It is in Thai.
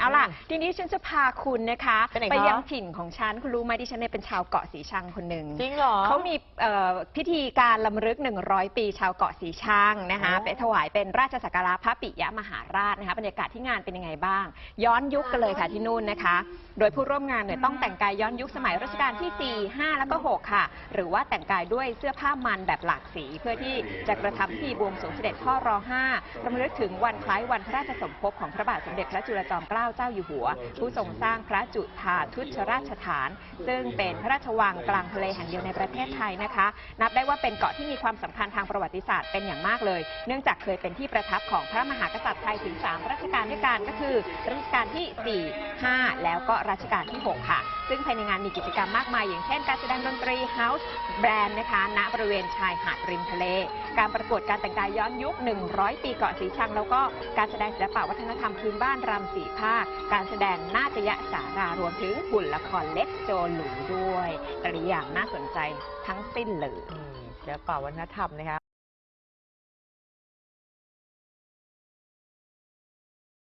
เอาล่ะอืมทีนี้ฉันจะพาคุณนะคะไปไหนคะยังถิ่นของฉัน คุณรู้ไหมที่ฉันเนี่ยเป็นชาวเกาะสีชังคนหนึ่งจริงเหรอเขามีเอ่อพิธีการลำลึก 100 ปีชาวเกาะสีชังนะคะอ๋อ ไปถวายเป็นราชสักการะพระปิยมหาราชนะคะบรรยากาศที่งานเป็นยังไงบ้าง ย้อนยุคกันเลยค่ะที่นู่นนะคะ โดยผู้ร่วมงานเนี่ยต้องแต่งกายย้อนยุคสมัยรัชกาลที่4 5แล้วก็6ค่ะ หรือว่าแต่งกายด้วยเสื้อผ้ามันแบบหลากสี เพื่อที่จะกระทำพิธีบวงสรวงเสด็จพ่อร5รำลึกถึงวันคล้ายวันพระราชสมภพของพระบาทสมเด็จพระจุลจอมเกล้าเจ้าอยู่หัว ผู้ทรงสร้างพระจุฑาทุชราชฐาน ซึ่งเป็นพระราชวังกลางทะเลแห่งเดียวในประเทศไทยนะคะ นับได้ว่าเป็นเกาะที่มีความสำคัญทางประวัติศาสตร์เป็นอย่างมากเลย เนื่องจากเคยเป็นที่ประทับของพระมหากษัตริย์ไทยถึง 3 รัชกาลด้วยกันก็คือรัชกาลที่ 4 5 แล้วก็รัชกาลที่ 6 ค่ะ ซึ่งภายในงานมีกิจกรรมมากมาย อย่างเช่น การแสดงดนตรี House แบรนด์นะคะณบริเวณชายหาดริมทะเล การประกวดการแต่งกายย้อนยุค 100 ปีเกาะสีชัง แล้วก็การแสดงศิลปะวัฒนธรรมพื้นบ้านรำสีภาค การแสดงนาฏยสารารวมถึงหุ่นละครเล็กโจหลูด้วยแต่ละอย่างน่าสนใจทั้งสิ้นเลยศิลปะวัฒนธรรมนะคะ